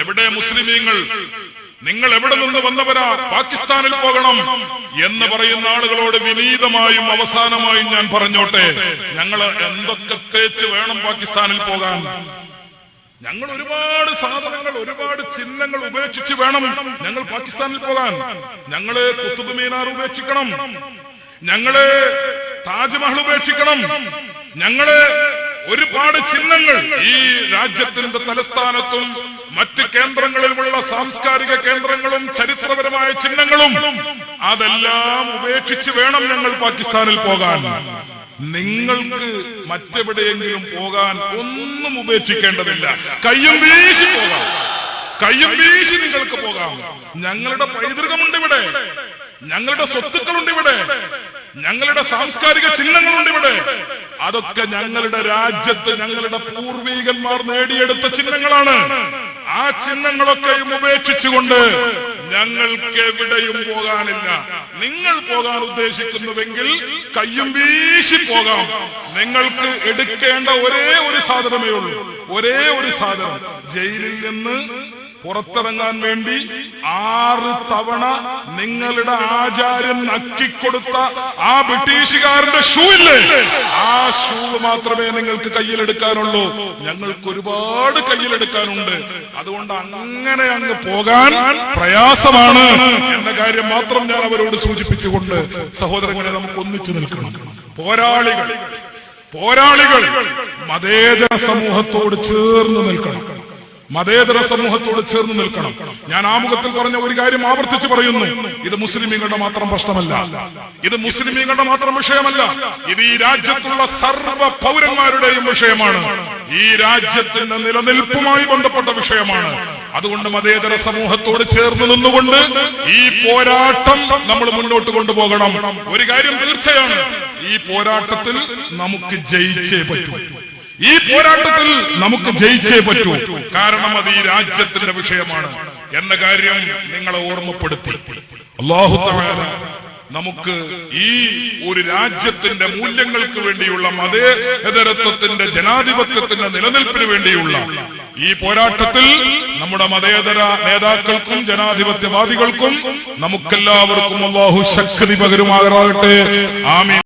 എവിടെ മുസ്ലിമീങ്ങൾ? നിങ്ങൾ എവിടെ നിന്ന് വന്നവരാ? പാകിസ്ഥാനിൽ പോകണം എന്ന് പറയുന്ന ആളുകളോട് വിനീതമായും അവസാനമായും ഞാൻ പറഞ്ഞോട്ടെ. ഞങ്ങൾ എന്തൊക്കെ തേച്ച് വേണം പാകിസ്ഥാനിൽ പോകാൻ? ഞങ്ങൾ ഒരുപാട് സാധനങ്ങൾ ഒരുപാട് ചിഹ്നങ്ങൾ ഉപേക്ഷിച്ച് വേണം ഞങ്ങൾ പാകിസ്ഥാനിൽ പോകാൻ. ഞങ്ങൾ കുത്തുബ് മീനാർ ഉപേക്ഷിക്കണം. ഞങ്ങൾ താജ്മഹൽ ഉപേക്ഷിക്കണം. ഞങ്ങൾ ഒരുപാട് ചിഹ്നങ്ങൾ ഈ രാജ്യത്തിന്റെ തലസ്ഥാനത്തും മറ്റ് കേന്ദ്രങ്ങളിലുമുള്ള സാംസ്കാരിക കേന്ദ്രങ്ങളും ചരിത്രപരമായ ചിഹ്നങ്ങളും അതെല്ലാം ഉപേക്ഷിച്ച് വേണം ഞങ്ങൾ പാകിസ്ഥാനിൽ പോകാൻ. നിങ്ങൾക്ക് മറ്റെവിടെയെങ്കിലും പോകാൻ ഒന്നും ഉപേക്ഷിക്കേണ്ടതില്ല. കയ്യും വീശി കയ്യും വീശി നിങ്ങൾക്ക് പോകാം. ഞങ്ങളുടെ പൈതൃകമുണ്ട് ഇവിടെ. ഞങ്ങളുടെ സ്വത്തുക്കളുണ്ട് ഇവിടെ. ഞങ്ങളുടെ സാംസ്കാരിക ചിഹ്നങ്ങളുണ്ട് ഇവിടെ. അതൊക്കെ ഞങ്ങളുടെ രാജ്യത്ത് ഞങ്ങളുടെ പൂർവീകന്മാർ നേടിയെടുത്ത ചിഹ്നങ്ങളാണ്. ആ ചിഹ്നങ്ങളൊക്കെയും ഉപേക്ഷിച്ചുകൊണ്ട് ഞങ്ങൾക്ക് എവിടെയും പോകാനില്ല. നിങ്ങൾ പോകാൻ ഉദ്ദേശിക്കുന്നുവെങ്കിൽ കയ്യും വീശി പോകാം. നിങ്ങൾക്ക് എടുക്കേണ്ട ഒരേ ഒരു സാധനമേ ഉള്ളൂ. ഒരേ ഒരു സാധനം. ജയിലിൽ നിന്ന് പുറത്തിറങ്ങാൻ വേണ്ടി ആറ് തവണ നിങ്ങളുടെ ആചാര്യൻ നക്കിക്കൊടുത്ത ആ ബ്രിട്ടീഷുകാരുടെ ഷൂ ഇല്ലേ? ആ ഷൂ മാത്രമേ നിങ്ങൾക്ക് കയ്യിലെടുക്കാനുള്ളൂ. ഞങ്ങൾക്ക് ഒരുപാട് കയ്യിലെടുക്കാനുണ്ട്. അതുകൊണ്ട് അങ്ങനെ അങ്ങ് പോകാൻ പ്രയാസമാണ് എന്ന കാര്യം മാത്രം ഞാൻ അവരോട് സൂചിപ്പിച്ചുകൊണ്ട് സഹോദരങ്ങളെ നമുക്ക് ഒന്നിച്ചു നിൽക്കണം. പോരാളികൾ പോരാളികൾ മതേതര സമൂഹത്തോട് ചേർന്ന് നിൽക്കണം. മതേതര സമൂഹത്തോട് ചേർന്ന് നിൽക്കണം. ഞാൻ ആമുഖത്തിൽ പറഞ്ഞ ഒരു കാര്യം ആവർത്തിച്ച് പറയുന്നു. ഇത് മുസ്ലിമീങ്ങളുടെ മാത്രം പ്രശ്നമല്ല. ഇത് മുസ്ലിമീങ്ങളുടെ മാത്രം വിഷയമല്ല. ഇത് ഈ രാജ്യത്തുള്ള സർവ പൗരന്മാരുടെയും വിഷയമാണ്. ഈ രാജ്യത്തിന്റെ നിലനിൽപ്പുമായി ബന്ധപ്പെട്ട വിഷയമാണ്. അതുകൊണ്ട് മതേതര സമൂഹത്തോട് ചേർന്ന് നിന്നുകൊണ്ട് ഈ പോരാട്ടം നമ്മൾ മുന്നോട്ട് കൊണ്ടുപോകണം. ഒരു കാര്യം തീർച്ചയാണ്. ഈ പോരാട്ടത്തിൽ നമുക്ക് ജയിച്ചേ പറ്റൂ. ഈ പോരാട്ടത്തിൽ നമുക്ക് ജയിച്ചേ പറ്റൂ. കാരണം അത് ഈ രാജ്യത്തിന്റെ വിഷയമാണ്. എന്ന കാര്യം നിങ്ങളെ ഓർമ്മപ്പെടുത്തി. അള്ളാഹു നമുക്ക് ഈ ഒരു രാജ്യത്തിന്റെ മൂല്യങ്ങൾക്ക് വേണ്ടിയുള്ള മതേതരത്വത്തിന്റെ ജനാധിപത്യത്തിന്റെ നിലനിൽപ്പിന് വേണ്ടിയുള്ള ഈ പോരാട്ടത്തിൽ നമ്മുടെ മതേതര നേതാക്കൾക്കും ജനാധിപത്യവാദികൾക്കും നമുക്കെല്ലാവർക്കും അള്ളാഹു ശക്തി പകരുമാറാകട്ടെ. ആമീൻ.